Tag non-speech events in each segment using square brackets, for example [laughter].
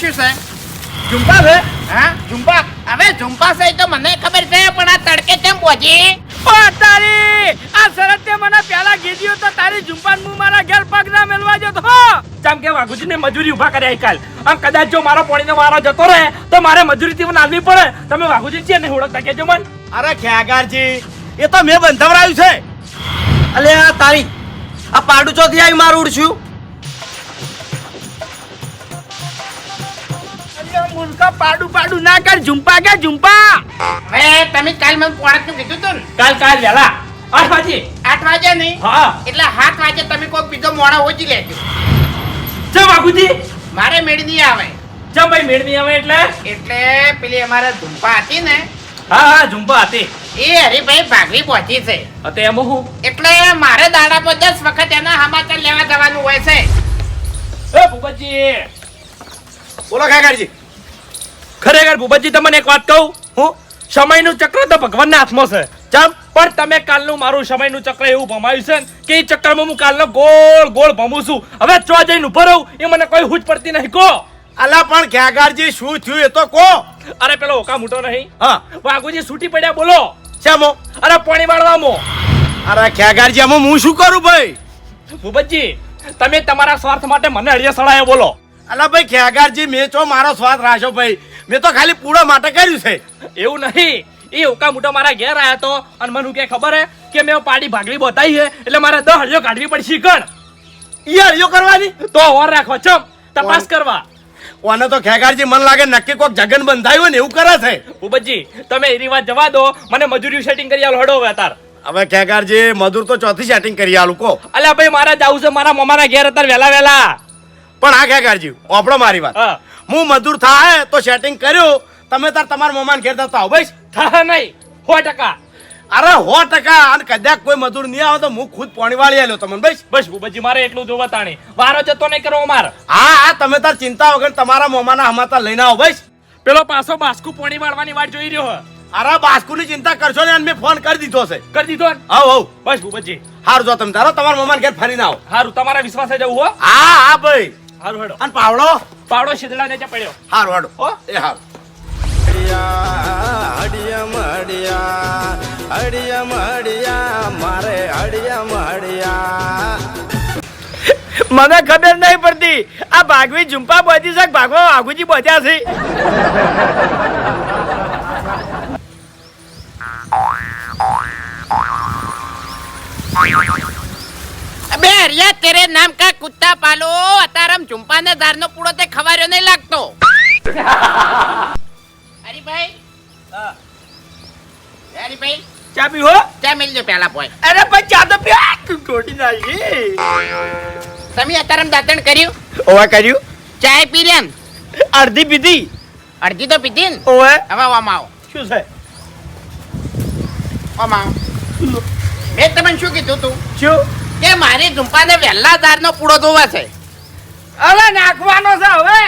શું છે? ઝુંપા છે? હા? ઝુંપા? હવે ઝુંપા છે તો મને ખબર છે પણ આ તડકે કેમ પહોંચી? ઓ તારી આ શરત તે મને પેલા ગીધ્યો તો તારી ઝુંપાન હું મારા ઘેર પગ ના મેલવા જતો. ચમ કે વાઘુજીને મજૂરી ઊભા કર્યા કાલ આમ કદાચ જો મારો પોણીનો વારો જતો રહે તો મારે મજૂરી થી નાલવી પડે. તમે વાઘુજી છે ને ઓળખતા કેજો મન? અરે ખ્યાગારજી એ તો મેં બંધવરાયું છે. અલે આ તારી આ પાડું ચોથી આવી મારું ઉડશું? પાડું પાડું ના કર ઝુંપા કે ઝુંપા? હવે તમે કાલ મને પોળતનું કીધું તું ને? કાલ કાલ વેલા. આઠ વાગે. આઠ વાગે નહીં? હા. એટલે સાત વાગે તમે કોઈક બીજો મોડા ઓછી લેજો. ચમ વાઘુજી મારે મેળ નહીં આવે. જો ભાઈ મેળ નહીં આવે એટલે? એટલે પેલી અમારે ઝુંપા હતી ને? હા હા ઝુંપા હતી. એ હરીભાઈ ભાગવી પહોંચી છે. તે એમ હું? એટલે મારે દાડા પર દસ વખત એના સમાચાર લેવા જવાનું હોય છે. એ ભૂપતજી. બોલો ખ્યાગારજી ખરેખર ભૂપતજી તમને એક વાત કહું? હું? સમયનું ચક્ર તો ભગવાનના હાથમાં છે. ચમ? પણ તમે કાલનું મારું સમયનું ચક્ર એવું ભમાયું છે કે એ ચક્રમાં હું કાલનો ગોળ ગોળ ભમું છું. હવે ચો જઈને ઊભો રહું એ મને કોઈ હુજ પડતી નહીં કો અલા પણ ખ્યાગારજી શું થયું એ તો કો અરે પેલો ઓકા મોટો નહીં. હા. વાઘુજી છૂટી પડ્યા બોલો. શામો? અરે પાણી વાળવામો. અરે ખ્યાગારજી આમાં હું શું કરું ભાઈ? ભૂપતજી તમે તમારા સ્વાર્થ માટે મને અડિયા સળાયો બોલો. અલા ભાઈ ખ્યાગારજી મેં ચો મારો સ્વાર્થ રાખ્યો ભાઈ? મેં તો ખાલી પૂળો માટે કર્યું છે. એવું નહીં. એ ઓકા મોટો મારા ઘેર આવ્યો તો અને મને કે ખબર હે કે મેં પાડી ભાગલી બતાવી છે એટલે મારે દસ હળિયો કાઢવી પડશે કણ ઈ હળિયો કરવાની? તો ઓર રાખો ચમ. તપાસ કરવા. ઓને તો ખેગારજી મન લાગે નક્કી કોક જગન બંધાયું હોય ને એવું કરે છે. ઉબજી તમે એ વાત જવા દો. મને મજૂરી સેટિંગ કરી આલો હડો હવે તાર હવે ખેગારજી મજૂર તો ચોથી સેટિંગ કરી આલું કો. અલ્યા ભાઈ મારા જાવું છે મારા મમ્માના ઘેર અત્યારે વહેલા વહેલા. પણ આ ક્યાં કરજી ઓપડો મારી વાત. હા. હું મજૂર થાય તો સેટિંગ કર્યું. તમે તાર તમારા મમાન ઘેર જતા આવો બસ. થા નહીં. સો ટકા. અરે સો ટકા. અને કદાચ કોઈ મજૂર નહીં આવે તો હું ખુદ પોણી વાળી આવ્યો તમને બસ. બસ ભૂપતજી મારે એટલું જોવા તાણી. વારો જતો નહીં કરવો અમાર હા હા તમે તાર ચિંતા વગર તમારા મોમાના હમાતા લઈને આવો ભાઈ પેલો પાછો બાસ્કુ પોણી વાળવાની વાટ જોઈ રહ્યો હે. અરે બાસ્કુની ચિંતા કરશો ને અને મેં ફોન કરી દીધો છે. કરી દીધો હા હા બસ ભૂપતજી હારું જો તમે તારો તમારા મમાન ઘેર ફરીને આવો. હારું તમારા વિશ્વાસે જવું હો. હા હા ભાઈ. હારું હેડો અને પાવડો? પાવડો શીતળા ને પડ્યો. હારું હાડો હો? એ હારું. અડિયમ અડિયા અડિયમ અડિયા મારે અડિયમ અડિયા મને ખબર નહીં પડતી. આ ભાગવી ઝુંપા બોધી છે કે ભાગવા વાઘુજી બોધ્યા છે? અબે તેરે નામ કા કુત્તા પાલો? અતારમ ઝુંપાને દારનો પૂડો તે ખવાર્યો નહીં લાગતો. ચા પેલા પોય અરે પણ ચા તો પી તું તોડી નાખી. તમે અતારમ દાતણ કર્યું? ઓવા કર્યું. ચાય પી રહ્યા અડધી પીધી. અડધી તો પીધી ને? ઓવે. હવે આમાં આવો. શું છે? આમાં આવો. મેં તમને શું કીધું તું? શું? કે મારી ઝુંપાને વહેલા દારનો પૂળો ધોવા છે? હવે નાખવાનો છે હવે.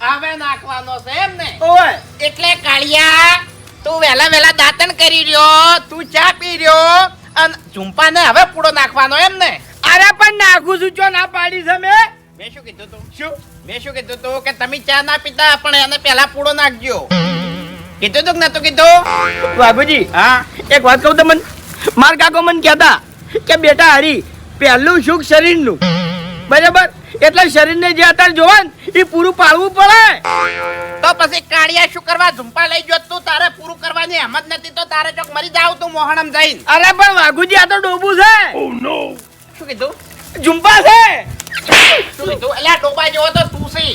હવે નાખવાનો છે એમ ને? ઓય એટલે કાળિયા તું વહેલા વહેલા દાંતણ કરી રહ્યો તું ચા પી રહ્યો અને ઝુંપાને હવે પૂળો નાખવાનો એમ ને? અરે પણ નાખું છું ચો ના પાડી છે મેં. મેં શું કીધું તું? શું? મેં શું કીધું તું કે તમે ચા ના પીતા પણ એને પહેલા પૂળો નાખજો. કીધું તું કે નતું કીધું? બાબુજી હા? એક વાત કહું તમને. માર કાકો મને કહેતા કે બેટા હરી પહેલું સુખ શરીરનું. બરાબર? એટલે શરીરને જે અત્યારે જોવા ને એ પૂરું પાડવું પડે. તો પછી કાળિયા શું કરવા? ઝુંપા લઈ ગયો તું તારે પૂરું કરવાની હિંમત નથી તો તારે ચોક મરી જાવ તું મોહણમ જઈને. અરે પણ વાઘુજી આ તો ડોબું છે. શું કીધું? ઝુંપા છે. શું કીધું? અલ્યા ડોબા જેવો તો તું સી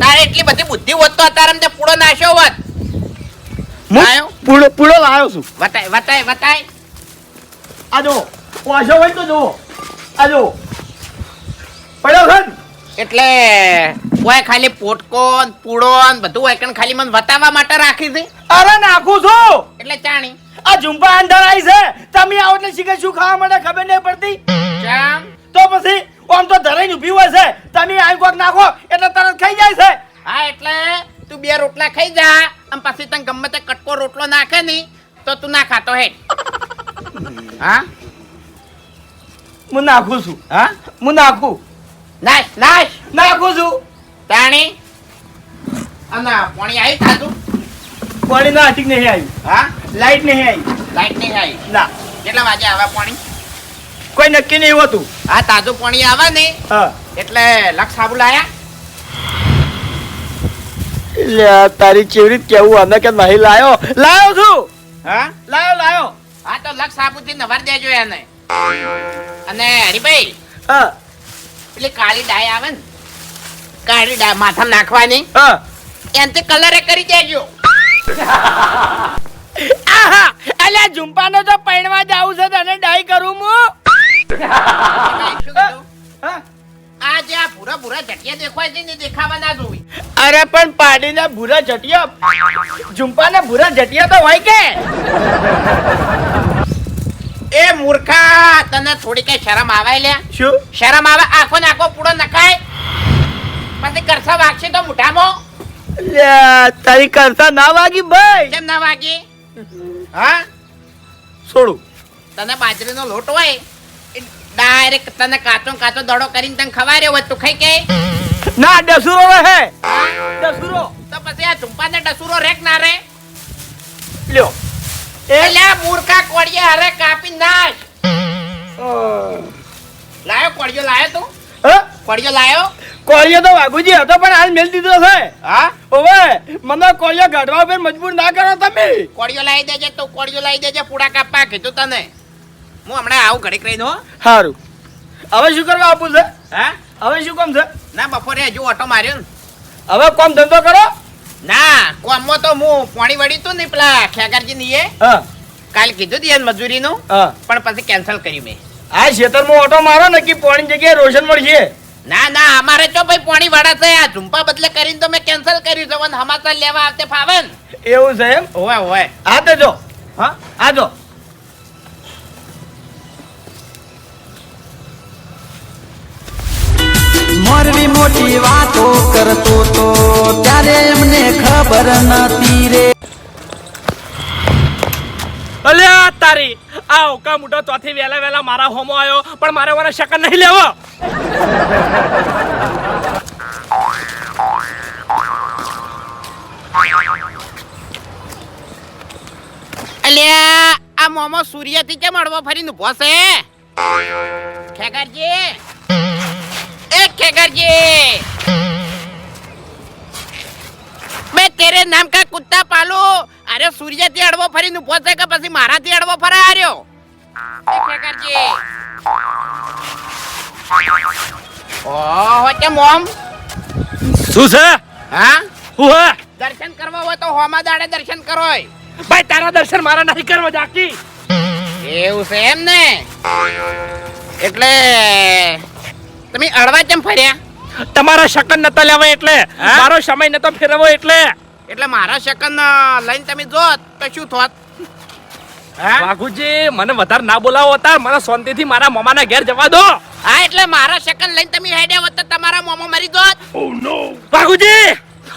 તારે એટલી બધી બુદ્ધિ હોત તો અત્યારે તે પૂળો નાશ્યો હોત. પૂળો પૂળો લાવ્યો છું. વતાય વતાય વતાય. આ જો. વાંચો હોય તો જુઓ. આ જો પડ્યો છે એટલે ઓય ખાલી પોટકો ન બધું હોય કણ ખાલી મને બતાવવા માટે રાખી છે? અરે નાખું છું. એટલે ચાણી. આ ઝુંપા અંદર આવી છે. તમે આવો એટલે શીખે શું ખાવા માટે ખબર નહીં પડતી. ચામ. તો પછી આમ તો ધરાઈને ઊભી હોય છે. તમે આ કોક નાખો એટલે તરત ખાઈ જાય છે. હા એટલે તું બે રોટલા ખાઈ જા. અને પછી તને ગમે તે કટકો રોટલો નાખે નહીં તો તું ના ખાતો હે હા? હું નાખું છું. હા? હું નાખું. નાશ નાશ નાખું છું. તાણી. અને પાણી આવી તાજું પાણી ના હાથી નહીં આવ્યું હા? લાઈટ નહીં આવી. લાઈટ નહીં આવી. ના. કેટલા વાગે આવે પાણી? કોઈ નક્કી નહીં હોતું. આ તાજું પાણી આવે ને? એટલે લક્ષ સાબુ લાયા? તારી ચેવરી કેવું? અને કે નહીં લાયો? લાયો છું. હા? લાયો લાયો. હા તો લક્ષ સાબુથી નવાર દેજો એને. અને હરીભાઈ હા. પેલી કાળી ડાય આવે ને કાળી ડાય માથા નાખવાની હા. કલર કલરે કરી દેજો. [laughs] આહા અલ્યા ઝુંપાનો તો પૈણવા જાવું છે તને ડાય કરું હું. આ જે આ ભૂરા ભૂરા જટિયા દેખાય છે ને દેખાવા ના જોવી. અરે પણ પાડીને ભૂરા જટિયા ઝુંપાને ભૂરા જટિયા તો હોય કે? એ મૂર્ખા તને થોડી કઈ શરમ આવે લ્યા શું? શરમ આવે? આખો ને આખો પૂડો નખાય. પછી કરસા વાગશે તો મુઠામાં. લે તારી કરસા ના વાગી ભાઈ. કેમ ના વાગી? હા? છોડું તને બાજરીનો લોટ હોય ડાયરેક્ટ તને કાચો કાચો દડો કરીને તને ખવાર્યો હોય તું ખાઈ કે? ના ડસુરો રહે ડસુરો. તો પછી આ ચુંપાને ડસુરો રેક ના રે. લ્યો. એટલે આ મૂર્ખા કોડિયા હરે કાપી નાખ. લાયો કોડિયો લાયો તું? હ? કોડિયો લાયો? કોળિયો તો વાઘુજી હતો પણ હાલ મેલ દીધો છે. હા? ઓવે મને કોળિયો ગાઢવા પર મજબૂર ના કરો તમે. કોળિયો લાવી દેજે તો કોળિયો લાવી દેજે પૂડા કાપવા કીધું તને. હું હમણાં આવું ઘડીક રહીને હો. સારું હવે શું કરવા આપું છે? હા? હવે શું કામ છે? ના બપોરે હજુ ઓટો માર્યો ને. હવે કોમ ધંધો કરો? ના કોમો તો હું પાણી વળી તું ને પેલા ખેગારજી ની કાલ કીધું તું મજૂરી નું પણ પછી કેન્સલ કર્યું મેં. આ ખેતરમાં ઓટો મારો ને કે પોણી જગ્યાએ રોશન મળશે? ના ના અમારે તો ભાઈ પાણી વાળા છે. આ ઝુંપા બદલે કરીને તો મેં કેન્સલ કર્યું છે. અને સમાચાર લેવા આવતે ફાવે ને એવું છે એમ? હોય હોય. આ તો જો. હા આ જો. મોરવી મોટી વાતો કરતો તો ત્યારે એમને ખબર નતી રે. અલ્યા તારી આ ઓકા મોટો ચોથી વેલા વેલા મારા હોમો આવ્યો પણ મારે વાળા શકન નહીં લેવો. અલ્યા આ મોમો સૂર્યથી કેમ અડવો ફરીને ઊભો છે? ખેગરજી. એ ખેગરજી. मैं तेरे नाम का कुत्ता पालू अरे सूर्य થી અડવો ફરીને ઉભો છે કે પછી મારાથી અડવો ફરા આર્યો એ ખેગરજી ઓહો કે મોમ શું છે હા હું હે દર્શન કરવા હોય તો હોમા દાડે દર્શન કરોય ભાઈ તારા દર્શન મારા નહીં કરવા જાકી એવું છે એમ ને એટલે તમે અડવા કેમ ફર્યા તમારા શકન નતા લેવા એટલે. મારો સમય નતો ફેરવો એટલે. એટલે મારા શકન લઈને તમે જોત તો શું થોત? હા? વાઘુજી મને વધારે ના બોલાવો હતા મને શાંતિથી મારા મામાના ઘેર જવા દો. હા એટલે મારા શકન લઈને તમે હેડ્યા હોત તો તમારા મામા મરી જોત. વાઘુજી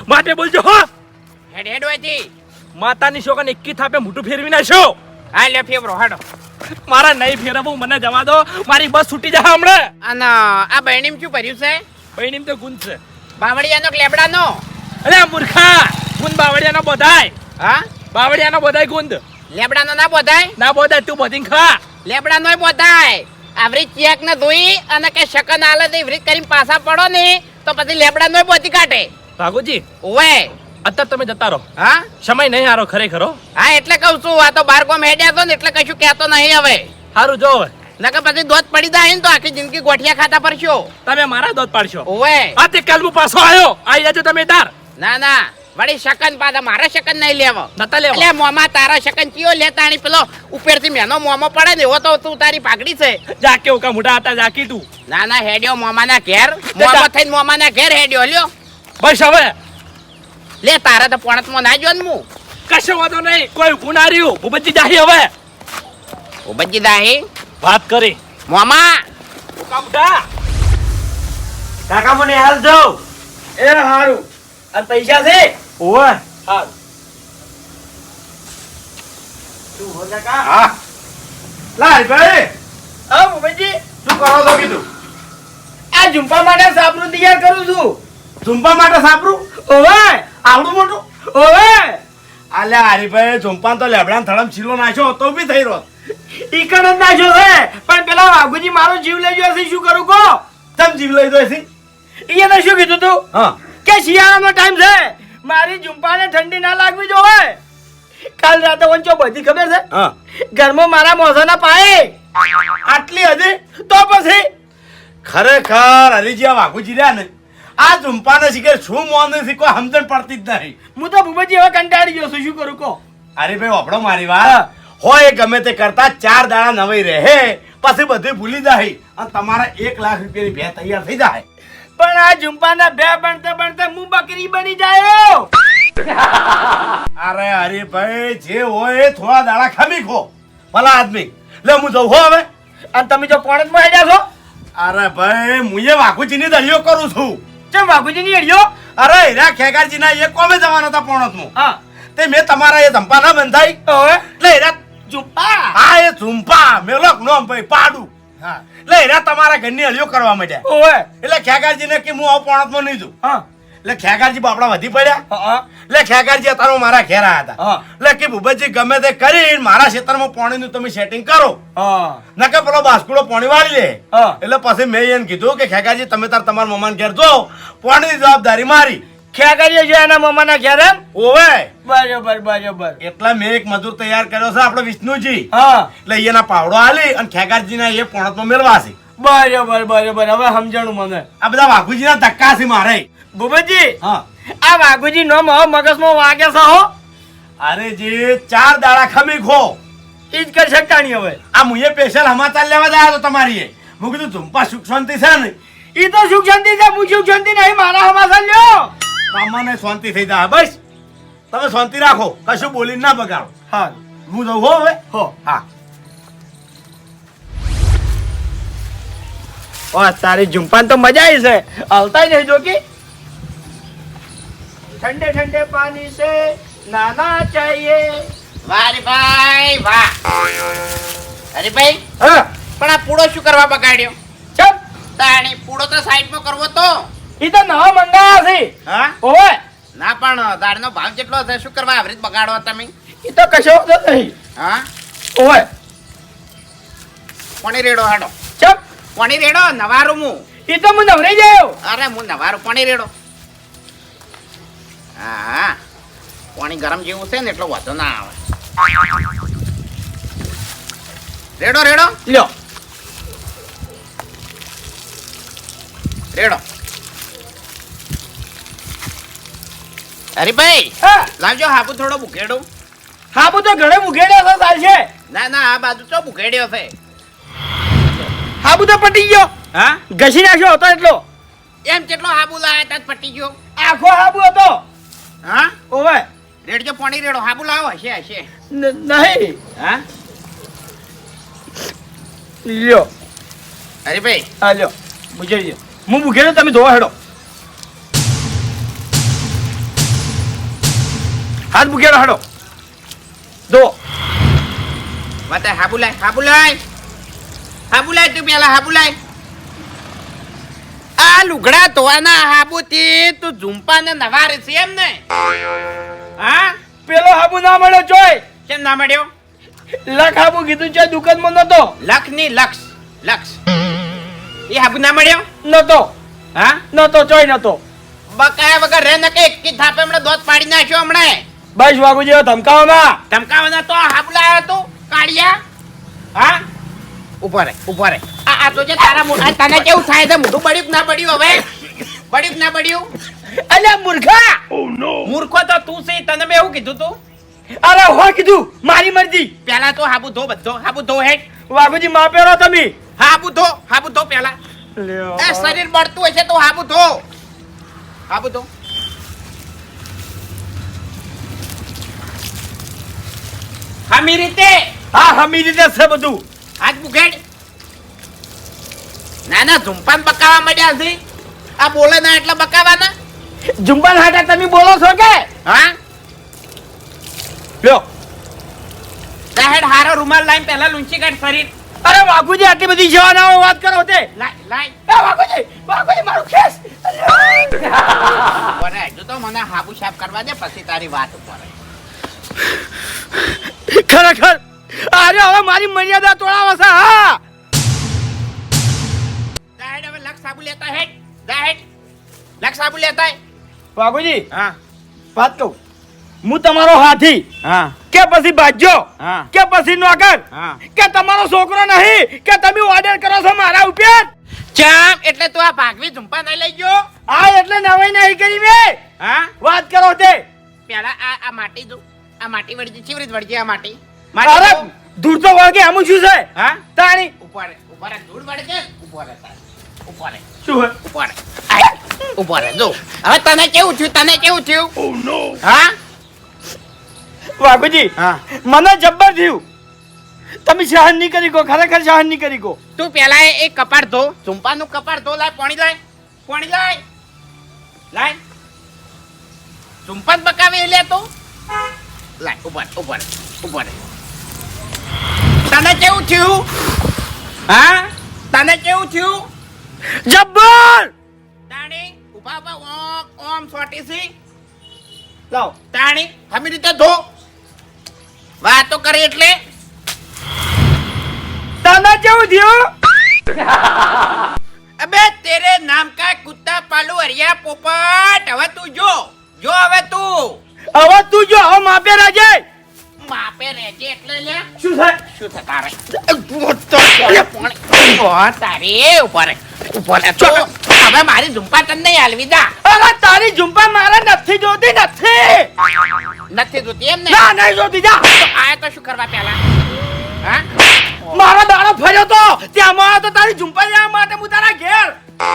માટે બોલજો હો. હેડ હેડ હોયથી માતાની શોકન એકી થાપે મોટું ફેરવી નાખ્યો. હા લે ફેવરો હાડો. મારા નહીં ફેરવું મને જવા દો. મારી બસ છૂટી જા હમણે. અને આ બહેણીમ શું ભર્યું છે? બહેનીમ તો ગુંદ છે. બાવળિયાનો કે લેબડાનો? અરે આ મૂર્ખા ગુંદ બાવળિયાનો બધાય. હા? બાવળિયાનો બધાય ગુંદ લેબડાનો ના બોધાય? ના બોધાય તું બધી ખા. લેબડાનોય બોધાય. આવરી ચેક ને ધોઈ અને કે શકન આલે તો એવરી કરીને પાછા પડો ને તો પછી લેબડાનો બોધી કાઢે. ભાગુજી ઓવે. અત્યારે તમે જતા રહો. હા? સમય નહીં હારો ખરેખર હા. એટલે કહું છું આ તો બાર કોમ હેડ્યા તો ને એટલે કશું કહેતો નહીં હવે. સારું જો હવે. નકર પછી દોત પડી જાય ને તો આખી જિંદગી ગોઠિયા ખાતા પડશો તમે મારા દોત પાડશો. ઓવે. આ તે કાલ હું પાછો આવ્યો આઈ જજો તમે તાર ના ના. વળી શકન પાછા મારા શકન નહીં લેવો. નતા લેવો. એટલે મોમાં તારા શકન ચિયો લેતાણી પેલો ઉપરથી મેનો મોમો પડે ને એવો તો તું તારી પાઘડી છે. જા કેવું કા મોટા હતા જાકી તું ના ના હેડ્યો મોમાના ઘેર. મોમો થઈને મોમાના ઘેર હેડ્યો લ્યો. બસ હવે. લે તારા તો પોણતમાં ના જો ને હું કશો વાંધો નહીં. કોઈ રહ્યું. ભૂપતજી જાહી હવે. ઉબજી દાહી વાત કરી. મામા! કાકા કાકા મને હાલ જો એ હારું. અને પૈસા છે? ઓય હાલ તું હો કાકા? હા. લાલ ભાઈ. હા મુંબઈજી શું કરો છો કીધું? આ ઝુંપા માટે સાબરું તૈયાર કરું છું. ઝુંપા માટે સાપરું ઓવે. આવડું મોટું? ઓવે. આલ્યા હરીભાઈ ઝુંપાન તો લેબડા ધડમ છીલો નાખ્યો તો બી થઈ રહ્યો. ઈ ના જ નાખ્યો પણ પેલા વાઘુજી મારો જીવ લઈ ગયો છે શું કરું કો તમ જીવ લઈ દો છે એને શું કીધું તું? હા. કે શિયાળાનો ટાઈમ છે. મારી ઝુંપાને ઠંડી ના લાગવી જોવે. કાલ રાતે વંચો બધી ખબર છે? હા. ઘરમાં મારા મોસાના પાયે. આટલી હજી તો પછી? ખરેખર હરીજી આ વાઘુજી રહ્યા ને આ ઝુંપાને શીખે શું મોન નથી કોઈ સમજણ પડતી જ નહીં. હું તો ભૂપતજી હવે કંટાળી ગયો છું શું કરું કો અરે ભાઈ વાપડો મારી વાત. હોય ગમે તે કરતા ચાર દાડા નવાઈ રહે. પછી બધું ભૂલી જાય અને તમારા એક લાખ રૂપિયાની ભે તૈયાર થઈ જાય. પણ આ ઝુંપાના બે બનતે બનતે હું બકરી બની જાયો. [laughs] અરે અરે ભાઈ જે હોય થોડા દાડા ખમી ખો. ભલા આદમી. લે હું જઉં હો હવે. અને તમે જો પોણતમાં હેડ્યા છો? અરે ભાઈ હું એ વાઘુજીની દળીઓ કરું છું. કેમ વાઘુજી ની હેડ્યો અરે હીરા ખેગારજીના એ કોમે જવાના હતા પોણતમાં હા. તે મેં તમારા એ ધંપા ના બંધાઈ. એટલે હીરા ઝુંપા. હા એ ઝુંપા. મેલોક નોમ ભાઈ પાડું. હા. એટલે હીરા તમારા ઘરની હળિયો કરવા માંડ્યા. ઓય એટલે ખેગારજીને કે હું આવું પોણતમાં નહીં જઉં. હા. એટલે ખેગારજી બાપડા વધી પડ્યા. એટલે ખેગારજી અત્યારે મારા ઘેર હતા. એટલે કે ભૂપતજી ગમે તે કરીને મારા ક્ષેત્રમાં પાણીનું તમે સેટિંગ કરો. નકે પેલો બાસ્કુડો પાણી વાળી લે. એટલે પછી મેં એને કીધું કે ખેગારજી તમે તાર તમારા મમાન ઘેર જો પાણીની જવાબદારી મારી. કરીએ છો એના મમાના ઘેર? એમ ઓવે. બરોબર બરોબર. એટલા મેં એક મજૂર તૈયાર કર્યો છે આપણો વિષ્ણુજી. હા. એટલે એના પાવડો આલી અને ખેગારજીના એ પોણતમાં મેળવાશે બરોબર બરોબર. હવે સમજણું મને. આ બધા વાઘુજીના ધક્કા છે મારે. ભૂપતજી હા. આ વાઘુજી નો હવે મગજમાં વાગે છે હો. અરે જે ચાર દાડા ખમી ખો. ઈ જ કરી શકતા નહીં હવે. આ મુએ સ્પેશિયલ સમાચાર લેવા જાય તો તમારી એ હું કીધું ઝુંપા સુખ શાંતિ છે ને? ઈ તો સુખ શાંતિ છે હું સુખ શાંતિ નહીં મારા હમાસા લ્યો. મામાને શાંતિ થઈ જાય. બસ. તમે શાંતિ રાખો. કશું બોલીને ના બગાડો. હા. હું જઉં હો હવે? હો. હા. ઓ તારી ઝુંપાન તો મજા આવી છે. આવતા નહીં જોકી ઠંડે ઠંડે પાણી છે. નાના ચાહીએ વાહ ભાઈ વાહ. અરે ભાઈ હા. પણ આ પૂડો શું કરવા બગાડ્યો? ચપ તાણી પૂડો તો સાઈડમાં કરવો તો. ઈ તો નવા મંગાયા છે. હા? ઓવે. ના પણ દાળનો ભાવ કેટલો છે શું કરવા આવી બગાડો તમે? એ તો કશો નહીં. હા? ઓવે. કોણી રેડો હાડો. ચપ કોણી રેડો નવારું હું એ તો હું નવરી ગયો. અરે હું નવારું પણી રેડો. હા પાણી ગરમ જેવું છે ને એટલો વધુ ના આવે. રેડો રેડો. લ્યો. રેડો. અરે ભાઈ હા. લાવજો હાબુ થોડો બુકેડો હાબુ તો ઘણે મુઘેડ્યો છે ચાલશે. ના ના આ બાજુ ચો બુકેડ્યો છે. હાબુ તો પટી ગયો. હા? ઘસી નાખ્યો હતો એટલો. એમ કેટલો હાબુ લાયા તા પટી ગયો? આખો હાબુ હતો. હા? ઓવે. રેડજો પાણી રેડો. હાબુ લાવો હશે હશે. નહીં. હા? લ્યો. અરે ભાઈ આ લ્યો બુજે હું બુઘેડો તમે ધોવા હેડો. હાથ મૂકેલો હાડો. ધો વાતે હાબુ લાય હાબુ લાય હાબુ લાય તું પેલા હાબુ લાય આ લુગડા ધોવાના હાબુ થી તું ઝુંપા ને નવારે છે એમ ને? હા? પેલો હાબુ ના મળ્યો ચોય કેમ ના મળ્યો? લખ હાબુ કીધું છે દુકાનમાં નતો. લખની લક્ષ લક્ષ. એ હાબુ ના મળ્યો? નતો. હા? નતો ચોય નતો. બકાયા વગર રે ને કે થાપે હમણાં દોત પાડી નાખ્યો હમણાં બસ વાગુ જેવો ધમકાવો ના ધમકાવાના તો હાબુ લાયો તું કાઢિયા હા? ઊભો ઉપર ઊભો રે આ આ તો જે તારા મોઢા તને કેવું થાય છે? મોઢું બળ્યું ના પડ્યું હવે? બળ્યું ના પડ્યું અલે મૂર્ખા! મૂર્ખો તો તું છે તને મેં એવું કીધું તું? અરે હો કીધું મારી મરજી. પેલા તો હાબુ ધો બધો હાબુ ધો હેડ. વાઘુજી પહેરો તમે. હાબુ ધો હાબુ ધો પેલા. એ શરીર બળતું હશે તો હાબુ ધો. હાબુ ધો. હામી રીતે? હા હમી રીતે છે બધું. હાથ બુઘેડ ના ના ધૂમપાન બકાવા માંડ્યા છે. આ બોલે ના એટલે બકાવાના? ઝુંપાન હાટા તમે બોલો છો કે? હા? લ્યો. સાહેડ હારો રૂમાલ લાઈન પહેલા લૂંચી કાઢ શરીર. અરે વાઘુજી આટલી બધી જવાના વાત કરો તે. લાઈ એ વાઘુજી વાઘુજી મારું ખેસ. બરે હજુ તો મને હાબુ સાફ કરવા દે પછી તારી વાત ઉપર. ખરેખર? અરે હવે મારી મર્યાદા તોડાવે છે હા. દાહેડ હવે લક્ષ સાબુ લેતા હે દાહેડ લક્ષ સાબુ લેતા હે. હા. વાત કહું. હું તમારો હાથી હા. કે પછી બાજ્યો હા. કે પછી નોકર? હા. કે તમારો છોકરો નહીં? કે તમે ઓર્ડર કરો છો મારા ઉપર? ચામ એટલે તું આ ભાગવી ઝુંપા નહીં લઈ ગયો? આ એટલે નવાઈ નહીં કરી મે. હા? વાત કરો તે. પેલા આ આ માટી દઉં આ માટી વળજી ચીવરી વળજી આ માટી? અરે માટી દઉં. તો વળગે આમ શું છે? હા? તાણી. ઉપર ઉપર ધૂળ વળગે? ઉપર ઉપર શું હે ઉપર ઉપર જો. હવે તને કેવું થયું તને કેવું થયું? હા? બાપુજી હા. મને જબ્બર થયું. તમે સહન નહીં કરી કો ખરેખર સહન નહીં કરી કો. તું પેલા એ કપાળ ધો ઝુંપાનું કપાળ ધો લાય પાણી લાય પાણી લાય. લાય. ઝુંપા બકાવી લે તો. લાય ઉપર ઉપર ઉપર તને કેવું થયું હા તને કેવું થયું જબ્બર તાણી ઊભા ઊભા ઓમ ઓમ સોટી સી લાવ તાણી હમી રીતે ધો વાતો કરી એટલે તને કેવું થયું માપે રાજે માપે રહેજે એટલે લે. શું થાય? શું થાય તારે? તારે ઉપર ઉપર તો હવે મારી ઝુંપા તને નહીં હાલવી દા અરે તારી ઝુંપા મારે નથી જોતી નથી. નથી જોતી એમ ને? ના નહીં જોતી જા. આયા તો શું કરવા પેલા હા? મારો દાડો ફર્યો તો. ત્યાં આવ્યો તો તારી ઝુંપા લેવા માટે હું તારા ઘેર. ઓ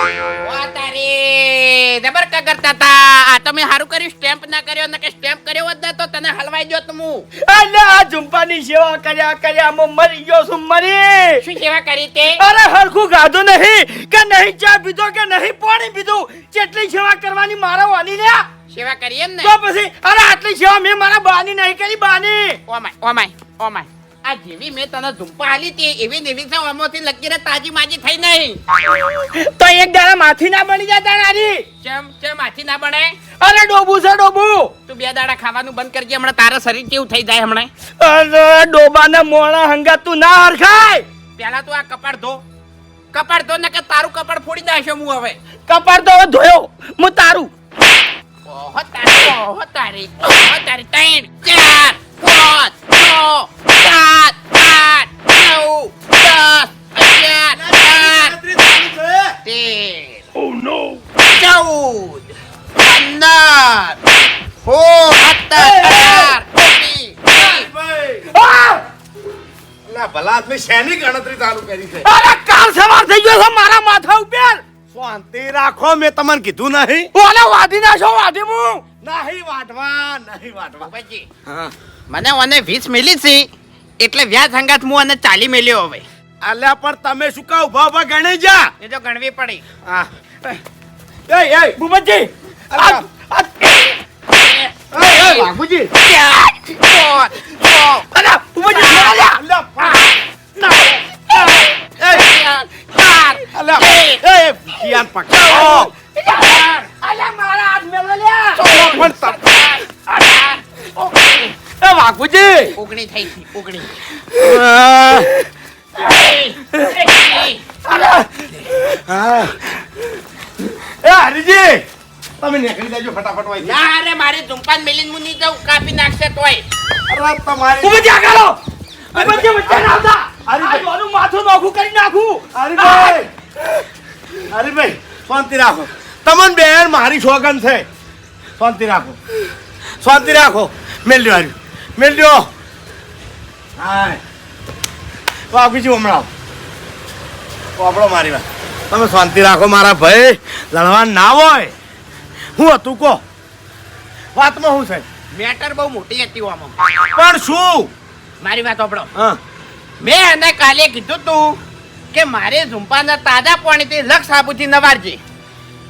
કા કરતા તા આ તમે હારું કર્યું સ્ટેમ્પ ના કર્યો ને કે સ્ટેમ્પ કર્યો ને તો તને હલવાઈ ગયો તમુ એટલે આ ઝુંપાની સેવા કર્યા કર્યા મો મરી ગયો છું મરી. શું સેવા કરી તે? અરે હરખું ગાધું નહીં કે નહીં ચા પીધો કે નહીં પાણી પીધું કેટલી સેવા કરવાની મારા વાની લ્યા સેવા કરી એમ ને? તો પછી અરે આટલી સેવા મેં મારા બાની નહીં કરી બાની. Oh my oh my oh oh my. આ જેવી મેં તને ઝુંપા હાલી તે એવી ને એવી છે લકીરે તાજી માજી થઈ નહીં. તો એક દાડા માથી ના બની જાય નારી ચમ ચમ માથી ના બને? અરે ડોબુ છે ડોબુ. તું બે દાડા ખાવાનું બંધ કરજે હમણાં તારા શરીર કેવું થઈ જાય હમણાં? અરે ડોબાને મોણા હંગા તું ના હરખાય. પેલા તું આ કપાળ ધો. કપાળ ધો ને કે તારું કપાળ ફોડી નાખ્યો હું હવે. કપાળ તો ધોયો. હું તારું. ઓહો તારી ઓહો તારી ઓહો તારી ત્રણ ચાર પાંચ છ સાત આઠ નવ દસ અગિયાર બાર તેર ચૌદ પંદર સોળ સત્તર અઢાર ઓગણીસ વીસ. આ! અલા, ભલા આદમી શેની ગણતરી ચાલુ કરી છે અરે કાલ સવાર થઈ ગયો છે મારા માથા ઉપર શાંતિ રાખો મેં તમને કીધું નહીં ઓલે વાધી નાખો વાધી હું નહીં વાટવા નહીં વાટવા બાબાજી, હા મને મને વીસ મિલી છે એટલે વ્યાજ સંગાત હું અને ચાલી મેલ્યો હવે અલ્યા પણ તમે શું કા ઊભા ઊભા ગણી જા એ તો ગણવી પડી હા એ એ અલ્યા. આ- આ- એ, એ, બાપુજી ચાર, પાંચ, છ, અરે ભૂપતજી છોડો લ્યા. અલ્યા, પણ- નવ, અગિયાર, બાર, અલ્યા, તેર, એ, એ, કિયાન પકડો. ચાર, અલ્યા મારા હાથ મેલો લ્યા સોળ, પણ ત- સત્તર, અઢાર, ઓગણીસ. એ ઓગણીસ થઈ ગઈ, ઉગણી હરીજી તમે નીકળી જાજો ફટાફટ હોય ના અરે મારી ધૂમપાન મેલીને નહીં જાઉં કાપી નાખશે તોય. અરે તમારી ના આવતા. અરે આ માથું નોખું કરી નાખું. હરીભાઈ હરીભાઈ શાંતિ રાખો. તમને બેન મારી સોગન છે. શાંતિ રાખો. શાંતિ રાખો. મેલ્યો હાર્યું મેલ્યો હા બાપીજી હમણાં. આપણો મારી વાત. તમે શાંતિ રાખો મારા ભાઈ. લડવા ના હોય. હું હતું કહો. વાતમાં હું સાહેબ? મેટર બહુ મોટી હતી આમાં. પણ શું? મારી વાત હા. મેં એને કાલે કીધું તું કે મારે ઝુંપાના તાજા પાણીથી લક્ષ સાબુથી નવારજે.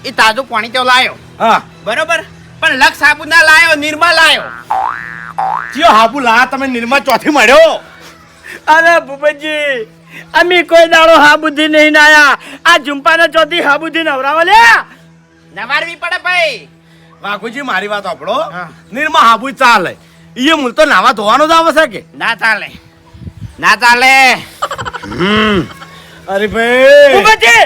એ તાજું પાણી તો લાયો. હા. બરોબર? પણ લક્ષ સાબુ ના લાયો નિર્મા લાયો. ચિયો હાબુ લા તમે નિર્મા ચોથી મળ્યો? અરે ભૂપતજી અમે કોઈ દાડો હાબુદ્ધિ નહીં નાયા. આ ઝુંપાને ચોથી હાબુદ્ધિ નવરાવા લે નવારવી પડે ભાઈ. વાઘુજી મારી વાત આપણો નિર્મા હાબુ ચાલે. ઈએ મૂળ તો નાવા ધોવાનો જ આવે છે કે? ના ચાલે. ના ચાલે. અરે ભાઈ. ઉભેજી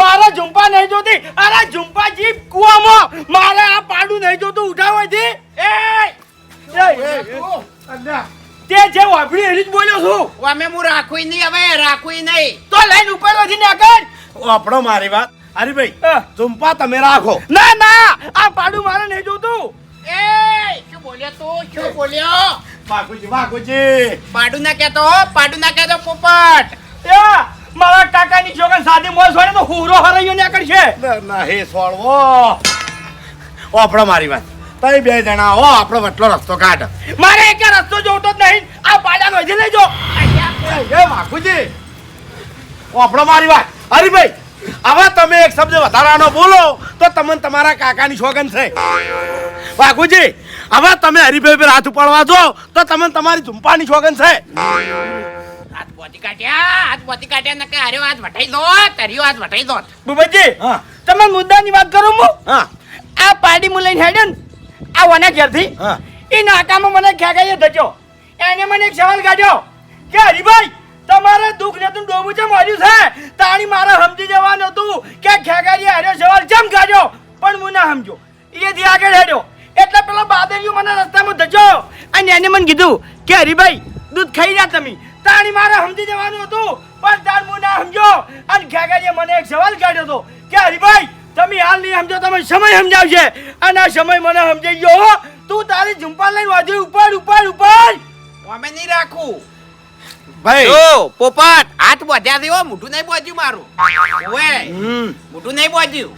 મારા ઝુંપા નહીં જોતી. અરે ઝુંપા જીપ કુવામાં મારે આ પાડું નહીં જોતું. ઉઠાવવાથી એ તે જે વાપરી એની જ બોલ્યો છું. અમે હું રાખું નહીં હવે રાખું નહીં. તો લઈને ઉપર વધી નાખર આપણો મારી વાત. અરે ભાઈ ઝુંપા તમે રાખો. ના ના આ પાડું મારે નહીં જોતું. એ શું બોલ્યો તું? શું બોલ્યો? બાકુજી બાકુજી પાડું ના કેતો પાડું ના કેતો પોપટ. એ મારા કાકાની છોકરા સાદી મોસ હોય ને તો હુરો હરાયો નીકળ છે ના, ના હે સોળવો. આપણો મારી વાત. તમે બે જણા હો આપણો વટલો રસ્તો કાઢ. મારે એક રસ્તો જોતો જ નહીં. આ પાડાનો હજી લઈ જો એ માખુજી ઓ આપણો મારી વાત. અરે ભાઈ હવે તમે એક શબ્દ વધારાનો બોલો તો તમને તમારા કાકાની સોગન છે વાઘુજી હવે તમે હરીભાઈ પર હાથ ઉપાડવા જો તો તમને તમારી ઝુંપાની સોગન છે હાથ પોતી કાઢ્યા હાથ પોતી કાઢ્યા નકે હાર્યો હાથ વટાઈ દો તર્યો હાથ વટાઈ દો બુબજી હા. તમે મુદ્દાની વાત કરું હું. હા. આ પાડી મુ લઈને હેડ્યો ને. આ વના ઘેરથી? હા. એ નાકામાં મને ખેગાઈએ ધક્યો. એને મને એક સવાલ કાઢ્યો. કે હરીભાઈ તમારે દુઃખ ને તું ડોબું છે માર્યું છે? તાણી મારે સમજી જવાનું હતું કે ખેગારીએ હર્યો સવાલ જેમ કાઢ્યો? પણ હું ના સમજો એથી આગળ હેડ્યો. એટલે પેલો બાદરિયો મને રસ્તામાં ધચ્યો અને એને મને કીધું કે હરીભાઈ દૂધ ખાઈ જા તમે. તાણી મારે સમજી જવાનું હતું પણ તાર હું ના સમજો અને ખેગારીએ મને એક સવાલ કાઢ્યો હતો. કે હરીભાઈ તમે હાલ નહીં સમજો તમે સમય સમજાવશે અને આ સમય મને સમજાઈ ગયો તું તારી ઝુંપા લઈને વાજી ઉપર ઉપર ઉપર અમે નહીં રાખું. ભાઈ. જો પોપટ હાથ બોધ્યા દેવો હો મોઢું નહીં બોધ્યું મારું. ઓએ મોઢું નહીં બોધ્યું.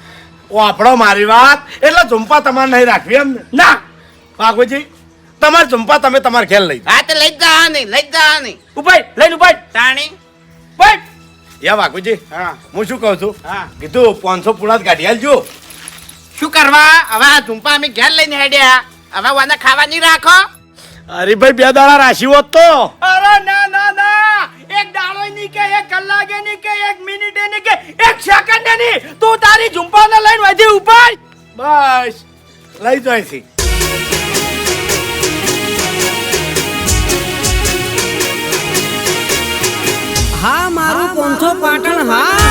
ઓ આપણો મારી વાત. એટલે ઝુંપા તમારે નહીં રાખવી એમ ને. વાઘુજી તમાર ઝુંપા તમે તમાર ખેલ લઈ હા તો લઈ જ જા નહીં લઈ જ જા નહીં ઉપાય લઈને ઉપાય તાણી યા બાકુજી હા. હું શું કહું છું? હા. કીધું પાંચસો પુડા જ કાઢી આલજો. શું કરવા? હવે આ ઝુંપા અમે ઘેર લઈને હેડ્યા. હવે વાને ખાવાની રાખો. અરે ભાઈ બે દાડા રાશી હોત તો? અરે ના ના ના. એક દાડો ની કે એક કલાકે ની કે એક મિનિટે ની કે એક સેકન્ડે ની તું તારી ઝુંપાને લઈને વધી ઉપર. બસ. લઈ જાય છે મારું પોંચો પાટણ હા.